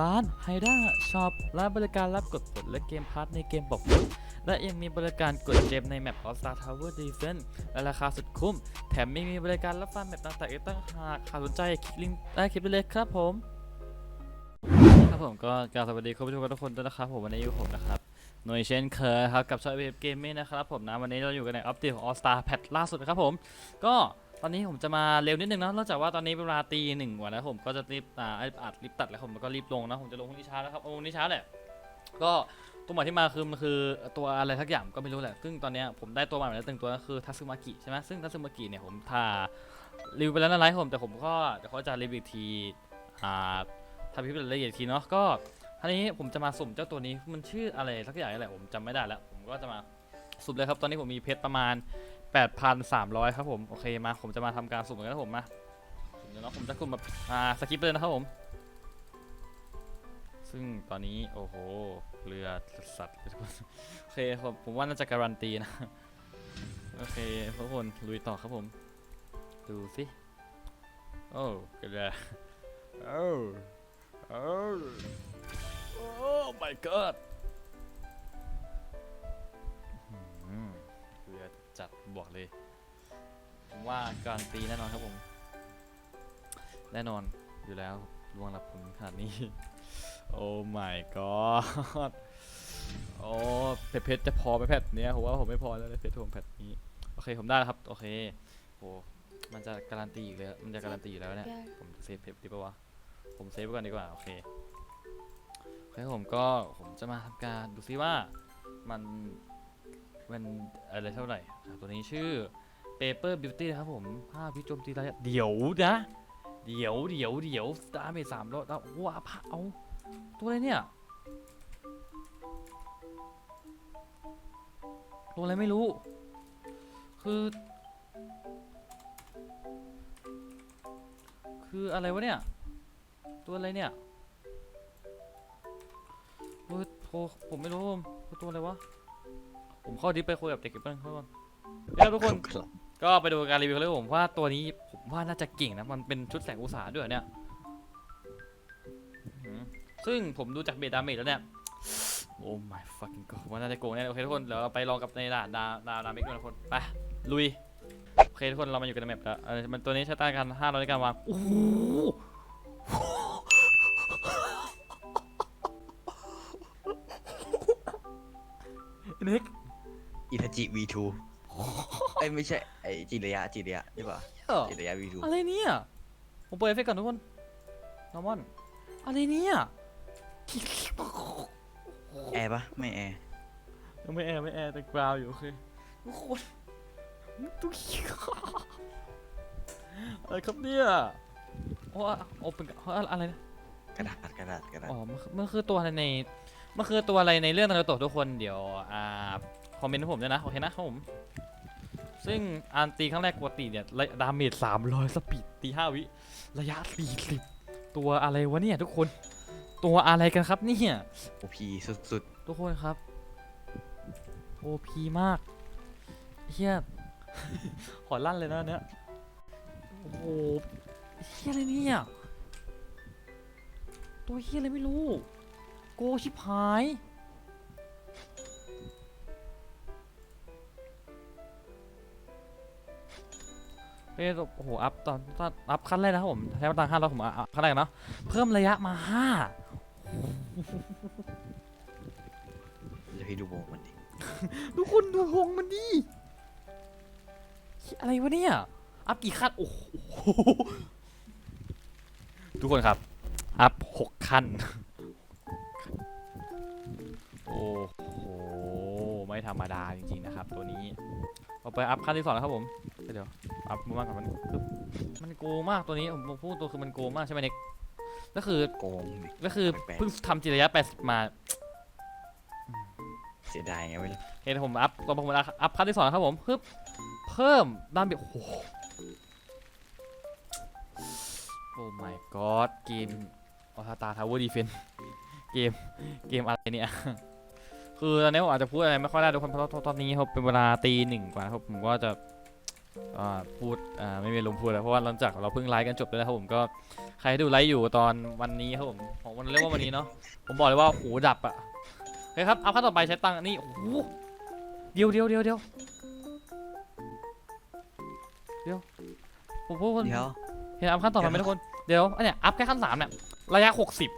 ร้านไฮด้าช็อปร้านบริการรับกดผลและเกมพาร์ทในเกมบอกผลและยังมีบริการกดเกมในแมป All Star Tower Defense และราคาสุดคุ้ม แถมไม่มีบริการรับฟังแมปต่างๆอีกตั้งหากหากสนใจคลิกลิงก์ใต้คลิปได้เลยครับผม ครับผมก็กราบสวัสดีคุณผู้ชมทุกคนด้วยนะครับผมวันนี้อยู่ผมนะครับหน่วยเช่นเคยครับกับชอยเวฟเกมมิ่งนะครับผมนะวันนี้เราอยู่กันในอัปเดตของ All Star แพทล่าสุดนะครับผมก็ ตอนนี้ผมจะมาเร็วนิดนึงนะนอกจากว่าตอนนี้เวลาตีหนึ่งกว่าแล้วผมก็จะรีบอ่าอัดรีบตัดแล้วผมก็รีบลงนะผมจะลงพรุ่งนี้เช้าแล้วครับเอาพรุ่งนี้เช้าแหละก็ตัวใหม่ที่มาคือมันคือตัวอะไรทักอย่างก็ไม่รู้แหละ ซึ่งตอนนี้ผมได้ตัวใหม่มาแล้วตึงตัวก็คือทัซึมากิใช่ไหมซึ่งทัซึมากิเนี่ยผมทารีวิวไปแล้วนะไลฟ์ผมแต่ผมก็เดี๋ยวเขาจะรีวิวอีกทีอ่าทำพิพิธละเอียดทีเนาะก็ทีนี้ผมจะมาสุ่มเจ้าตัวนี้มันชื่ออะไรสักอย่างนี่แหละผมจำไม่ได้แล้ว ผมก็จะมาสุ่มเลยครับตอนนี้ผมมีเพชรประมาณ 8,300 ครับผม โอเคมา ผมจะมาทำการสุ่มกันนะผมมาเดี๋ยวนะผมจะสุ่มแบบอ่าสกิปเลยนะครับผม ซึ่งตอนนี้โอ้โหเรือสัตว์ทุกคนโอเคผมผมว่าน่าจะการันตีนะ โอเคทุกคนลุยต่อครับผม ดูสิโอ้เกลือโอ้โอ้โอ้ my god จัดบอกเลย ผมว่าการตีแน่นอนครับผม แน่นอนอยู่แล้วลวงรับผมขนาดนี้ โอ้ my god โอ้เพชรเพชรจะพอไหมแพทเนี้ยผมว่าผมไม่พอแล้วเลยเพชรผมแพทนี้ โอเคผมได้แล้วครับ โอเคโอ้มันจะการันตีอีกเลยมันจะการันตีอยู่แล้วเนี่ยผมเซฟเพชรดีป่าวะผมเซฟไว้ก่อนดีกว่า โอเคโอเคผมก็ผมจะมาทำการดูซิว่ามัน มันอะไรเท่าไหร่ตัวนี้ชื่อ Paper Beauty นะครับผมภาพพิจมตีระยะเดี๋ยวนะ เดี๋ยวเดี๋ยวเดี๋ยวดาเมจสามร้อยแล้วว้าพะเอาตัวอะไรเนี่ย ตัวอะไรไม่รู้ คือ คืออะไรวะเนี่ย ตัวอะไรเนี่ยโอ้ยโผมไม่รู้ว่าตัวอะไรวะ ผมเข้าดิสไปคุยกับเด็กเก็บเปิ้ลเขาก่อนเดี๋ยวทุกคนครับก็ไปดูการรีวิวเลยผมว่าตัวนี้ผมว่าน่าจะเก่งนะมันเป็นชุดแสงอุตสาหด้วยเนี่ยอื้อหือซึ่งผมดูจากเบดาเมจแล้วเนี่ยโอ้ my fucking god ผมว่าน่าจะโกงแน่โอเคทุกคนเดี๋ยวเราไปลองกับในด่านดาดาดาเมกด้วยนะทุกคนไปลุยโอเคทุกคนเรามาอยู่กันในแมปแล้วเออมันตัวนี้ใช้ต้านการห้าร้อยในการวางโอ้โหเน็ก อิทาจิ V2 เอ้ยไม่ใช่ไอจิระยะจิระยะใช่ป่ะจิระยะ V2 อะไรเนี่ยผมเปิดเอฟเฟกต์ก่อนทุกคนนอร์มอนอะไรเนี่ยแอร์ปะไม่แอร์ยังไม่แอร์ไม่แอร์แต่กราวอยู่โอเคทุกคนตุ๊กอะไรครับเนี่ยว่าโอเป็นอะไรนะกระดาษกระดาษกระดาษอ๋อมันคือมันคือตัวอะไรในมันคือตัวอะไรในเรื่องนารูโตะทุกคนเดี๋ยวอ่า คอมเมนต์ให้ผมด้วยนะ โอเคนะครับผม ซึ่งอันตีครั้งแรกปกติเนี่ยระดาเมจ300สปีดตี5วิ ระยะ40ตัวอะไรวะเนี่ยทุกคน ตัวอะไรกันครับเนี่ยโอพีสุดทุกคนครับโอพีมากเฮียขอลั่นเลยนะอันเนี่ยโอ้โหเฮียอะไรเนี่ย ตัวเฮียอะไรไม่รู้ โกชิบหาย เอ้ยโอ้โห อัพตอนตอนอัพขั้นแรกนะครับผมใช้มาตังห้าร้อยผมอัพขั้นแรกเนาะ เพิ่มระยะมาห้าๆเดี๋ยวให้ดูวงมันดิทุกคนดูวงมันดิ อะไรวะเนี่ย อัพกี่ขั้น โอ้โห ทุกคนครับ อัพหกขั้น โอ้โห ไม่ธรรมดาจริงๆนะครับ ตัวนี้ เอาไปอัพขั้นที่สองแล้วครับผม เดี๋ยว อัพมากกว่ามันคือมันโกงมากตัวนี้ผมพูดตัวคือมันโกงมากใช่ไหมเน็กก็คือโกงดิก็คือแปลกๆเพิ่งทำจิระยะแปดมาเสียดายไงไม่รู้เห็นผมอัพตอนผมอัพอัพขั้นที่สองครับผมเพิ่มเพิ่มด้านเบียโอ้โหโอ้ my god เกมออทาตาทาวเวอร์ดีเฟนเกมเกมอะไรเนี่ยคือตอนนี้ผมอาจจะพูดอะไรไม่ค่อยได้ทุกคนเพราะตอนนี้เขาเป็นเวลาตีหนึ่งกว่านะครับผมก็จะอ่า พูดอ่าไม่มีลมณ์พูดแล้วเพราะว่าหลังจากเราเพิ่งไลฟ์กันจบไปแล้วครับผมก็ใครดูไลฟ์อยู่ตอนวันนี้ครับผมผมวันเรียกว่าวันนี้เนาะผมบอกเลยว่าหูดับอะโอเคครับเอาขั้นต่อไปใช้ตังค์นี่โอ้โหเดียวเดียวเดียวเดียวเดี๋ยวผมพูดเดี๋ยวเห็นอัพขั้นต่อไปไหมทุกคนเดี๋ยวอันเนี้ยอัพแค่ขั้นสามเนี่ยระยะหกสิบ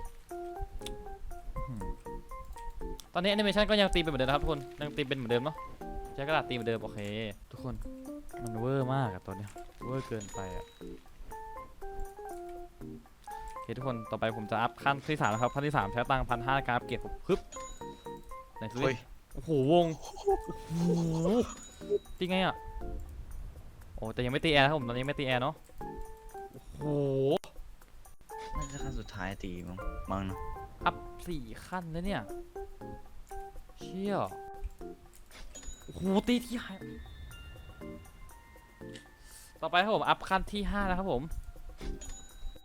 ตอนนี้แอนิเมชันก็ยังตีเป็นเหมือนเดิมนะครับทุกคนยังตีเป็นเหมือนเดิมเนาะใช้กระดาษตีเหมือนเดิมโอเคทุกคน มันเวอร์มากอะตัวเนี้ยเวอร์เกินไปอะโอเคทุกคนต่อไปผมจะอัพขั้นที่สามนะครับขั้นที่สามใช้ตังค์พันห้าการอัพเกรดผมฮึบไหนคือเฮ้ย โอ้โหวงโอ้โหตีไงอะโอ้แต่ยังไม่ตีแอร์นะครับผมตอนนี้ยังไม่ตีแอร์เนาะโอ้โหน่าจะขั้นสุดท้ายตีมั้งมั้งเนอะอัพสี่ขั้นแล้วเนี่ยเชี่ยโอ้โหตีที่หาย ต่อไปครับผม อัพขั้นที่ห้าแล้วครับผม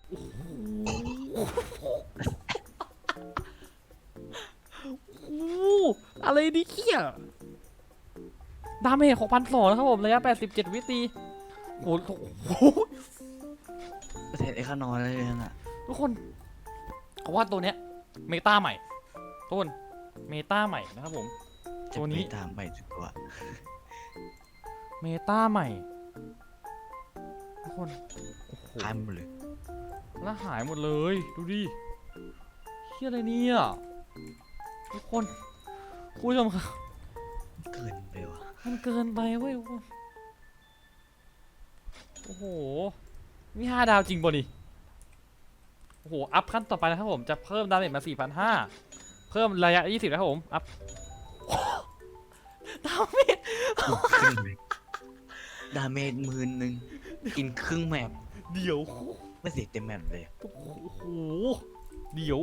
โอ้โหโอ้โหอะไรดิเขี้ยดาเมจของพันสองนะครับผมระยะ87วิตีโอ้โหโอ้โหประเทศไอ้ข้านอนอะไรนั่นอะทุกคนเขาว่าตัวเนี้ยเมตาใหม่ต้นเมตาใหม่นะครับผมจะตัวนี้ไปตามไปทุกตัว เมตาใหม่ทุก คนโอ้โหคายหมดเลย แล้วหายหมดเลย ดูดิเฮียอะไรเนี่ยทุกคนคุณผู้ชมครับเกินไปว่ะมันเกินไปเว้ยทุกคนโอ้โหนี่ห้าดาวจริงป่ะนี่โอ้โห อัพขั้นต่อไปนะครับผม จะเพิ่มดาเมจมา4,500เพิ่มระยะ20นะครับผม อัพดาเมจครึ่งเลยดาเมจหมื่นหนึ่ง กินครึ่งแมปเดี๋ยวไม่เสียเต็มแมปเลย โอ้โหเดี๋ยว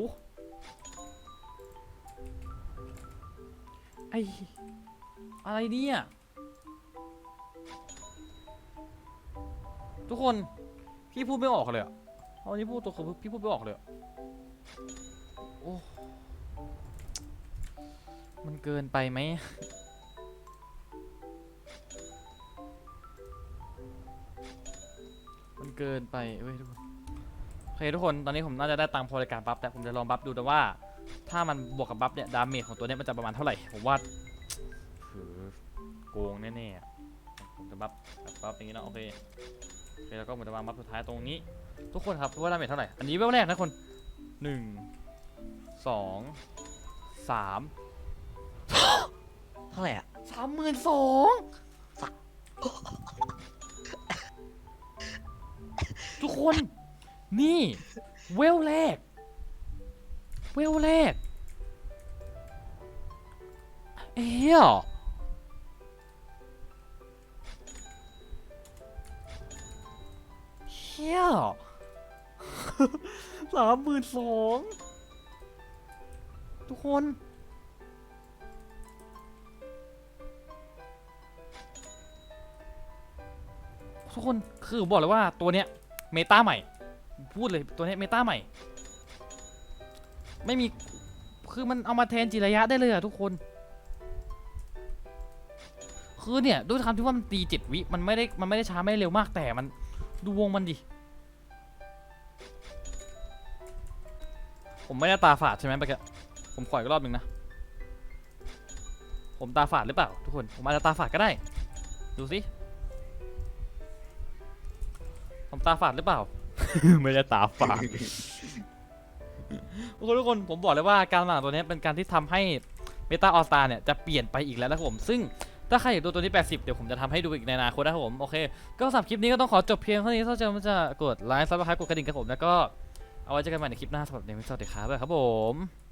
ไออะไรเนี่ย ทุกคนพี่พูดไม่ออกเลยอะเอาอันนี้พูดตัวคือพี่พูดไม่ออกเลยอะโอ้ มันเกินไปไหม เกินไปเว้ยทุกคนโอเคทุกคนตอนนี้ผมน่าจะได้ตังค์พอในการบัฟแต่ผมจะลองบัฟดูแต่ว่า ถ้ามันบวกกับบัฟเนี่ยดาเมจของตัวเนี้ยมันจะประมาณเท่าไหร่ผมว่าคือโกงแน่ๆอะผมจะบัฟแบบบัฟอย่างนี้เนาะโอเคโอเคแล้วก็ผมจะวางบัฟสุดท้ายตรงนี้ ทุกคนครับว่าดาเมจเท่าไหร่อันนี้เวลแรกนะคนหนึ่งสองสามเท่าไหร่อะสามหมื่นสอง คนนี่ เวลแรก เวลแรก เอ้ยเชี่ยสามหมื่นสองทุกคนทุกคนคือบอกเลยว่าตัวเนี้ย เมตาใหม่ พูดเลยตัวนี้เมตาใหม่ ไม่มี คือมันเอามาแทนจิระยะได้เลยอะทุกคน คือเนี่ยด้วยคำที่ว่ามันตีเจ็ดวิ มันไม่ได้ มันไม่ได้ช้าไม่ได้เร็วมากแต่มันดูวงมันดิ ผมไม่ได้ตาฝาดใช่ไหมเมื่อกี้ผมขออีกรอบหนึ่งนะ ผมตาฝาดหรือเปล่า ทุกคน ผมอาจจะตาฝาดก็ได้ ดูสิ ผมตาฝาดหรือเปล่า ไม่ได้ตาฝาดทุกคนทุกคนผมบอกเลยว่าการหลังตัวนี้เป็นการที่ทำให้เมตาออสตาเนี่ยจะเปลี่ยนไปอีกแล้วนะครับผม ซึ่งถ้าใครอยากดูตัวนี้ 80 เดี๋ยวผมจะทำให้ดูอีกในอนาคตนะครับผม โอเค ก็สำหรับคลิปนี้ก็ต้องขอจบเพียงเท่านี้ถ้าเจอมันจะกดไลค์ซับสไครต์กดกระดิ่งกับผม แล้วก็เอาไว้เจอกันใหม่ในคลิปหน้าสำหรับเดมิสวัสดีครับครับผม